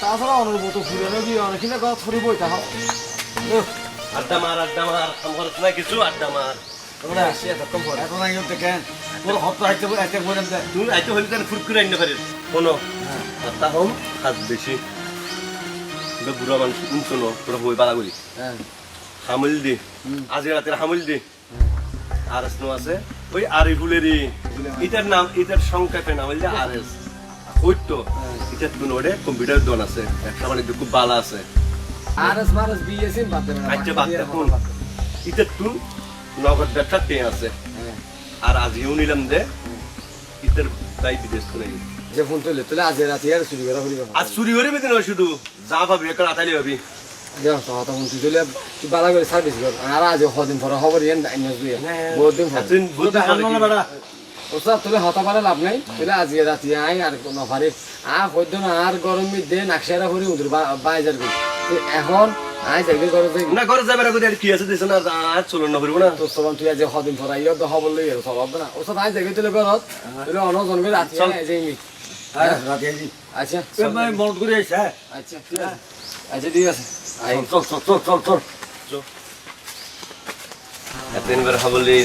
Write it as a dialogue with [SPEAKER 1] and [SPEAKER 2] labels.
[SPEAKER 1] তাছাড়া অনুভূত ফুরানো গিয়ে অনেকখানে কথা ছড়ি বইতে হয়
[SPEAKER 2] আড্ডা মার আড্ডা মার আমার না কিছু আড্ডা মার।
[SPEAKER 1] তোমরা আসি এতক্ষণ পরে
[SPEAKER 3] এত নাই করতে কেন? তোর হপ্তা বলেন
[SPEAKER 2] আইতে হইলে ফুরকুরে আনতে পারিস শোনো কথা হম হাত বেশি। বুড়া মানুষ তুমি শোনো তোরা বই পালা করি।
[SPEAKER 1] হ্যাঁ।
[SPEAKER 2] হামিল দি। আজ রাতের হামিল দি। আর এস নো আছে ওই আরিফুলেরই। এটার নাম। এটার সংক্ষেপে নাম হইলে আর এস হইতো এটার তুন ওরে কম্পিউটার দোন আছে একটা মানে খুব ভালো আছে।
[SPEAKER 1] আর এস মারস বিএসএন বাদ
[SPEAKER 2] আচ্ছা বাদ দে এটার নগদ ব্যবসা টেন আছে। আর আজিও নিলাম যে ইতার তাই বিদেশ করে
[SPEAKER 1] যে ফোন তুলে তুলে আজ রাতে আর চুরি করা হলি
[SPEAKER 2] আজ চুরি করে বেদিন শুধু যা ভাবি একটা আতালি ভাবি
[SPEAKER 1] দেখ তো তুলে তুই বালা করে সার্ভিস কর আর আজ হদিন পরে খবর ইয়েন আইন দুই বহুত দিন ওস্তাদ তুলে হতা পারে লাভ নাই? তুলে আজ রাতে আই আর কোনো পারে আ হইতো না আর গরমে দে নাকশারা করে উদর বাইজার করি এখন আই যাইবে করে যাই
[SPEAKER 2] না ঘরে যাবে না আর কি আছে দিছ না আর চলো না করব না।
[SPEAKER 1] তো সবান তুই আজ হদিন আইও তো খবর লই আর সব না। ওস্তাদ আই যাইবে তুলে ঘরত তুলে অন জন করে রাতে। আই যাইবি
[SPEAKER 3] রাতে আইছি
[SPEAKER 1] আচ্ছা
[SPEAKER 3] ভাই মন করে আইছ
[SPEAKER 1] আচ্ছা ঠিক আছে। আচ্ছা ঠিক আছে। আই।
[SPEAKER 3] চল চল চল চল চল
[SPEAKER 2] এতদিন বের হবলি